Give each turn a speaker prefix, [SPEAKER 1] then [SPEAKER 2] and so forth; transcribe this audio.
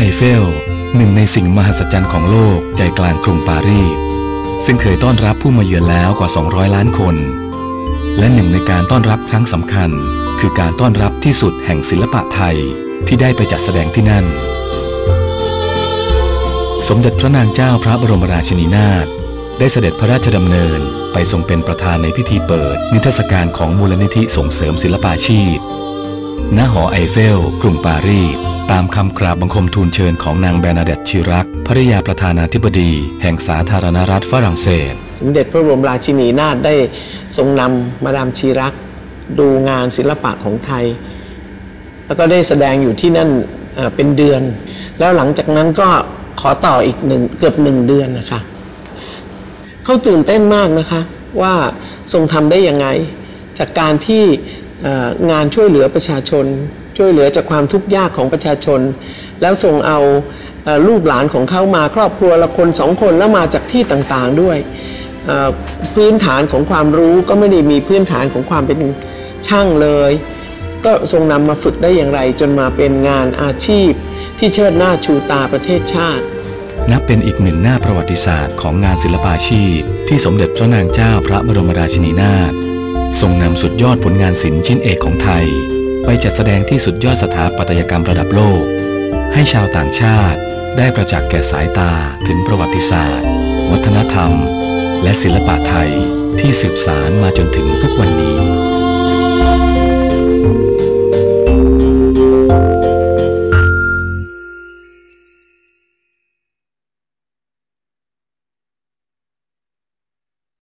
[SPEAKER 1] ไอเฟล หนึ่งในสิ่งมหัศจรรย์ของโลกใจกลางกรุงปารีส ซึ่งเคยต้อนรับผู้มาเยือนแล้วกว่า 200 ล้านคน และหนึ่งในการต้อนรับครั้งสำคัญ คือการต้อนรับที่สุดแห่งศิลปะไทยที่ได้ไปจัดแสดงที่นั่น สมเด็จพระนางเจ้าพระบรมราชินีนาถได้เสด็จพระราชดำเนินไปทรงเป็นประธานในพิธีเปิด นิทรรศการของมูลนิธิส่งเสริมศิลปาชีพ ณ หอไอเฟล กรุงปารีส ตามคำกราบบังคมทูลเชิญของนางแบรนาเดตชิรัก ภริยาประธานาธิบดี แห่งสาธารณรัฐฝรั่งเศส
[SPEAKER 2] สมเด็จพระบรมราชินีนาถได้ทรงนำมาดามชีรัก ดูงานศิลปะของไทย แล้วก็ได้แสดงอยู่ที่นั่นเป็นเดือน แล้วหลังจากนั้นก็ขอต่ออีกหนึ่งเกือบหนึ่งเดือนนะคะเขาตื่นเต้นมากนะคะว่าทรงทำได้ยังไง จากการที่งานช่วยเหลือประชาชน ช่วยเหลือจากความทุกข์ยากของประชาชน แล้วทรงเอาลูกหลานของเขามาครอบครัวละคนสองคนแล้วมาจากที่ต่างๆด้วย พื้นฐานของความรู้ก็ไม่ได้มีพื้นฐานของความเป็นช่างเลย ก็ทรงนำมาฝึกได้อย่างไร จนมาเป็นงานอาชีพ ที่เชิดหน้าชูตาประเทศชาติ
[SPEAKER 1] นับเป็นอีกหนึ่งหน้าประวัติศาสตร์ของงานศิลปาชีพ ที่สมเด็จพระนางเจ้าพระบรมราชินีนาถทรงนำสุดยอดผลงานศิลป์ชิ้นเอกของไทย ไปจัดแสดงที่สุดยอดสถาปัตยกรรมระดับโลก ให้ชาวต่างชาติได้ประจักษ์แก่สายตาถึงประวัติศาสตร์ วัฒนธรรม และศิลปะไทยที่สืบสารมาจนถึงทุกวันนี้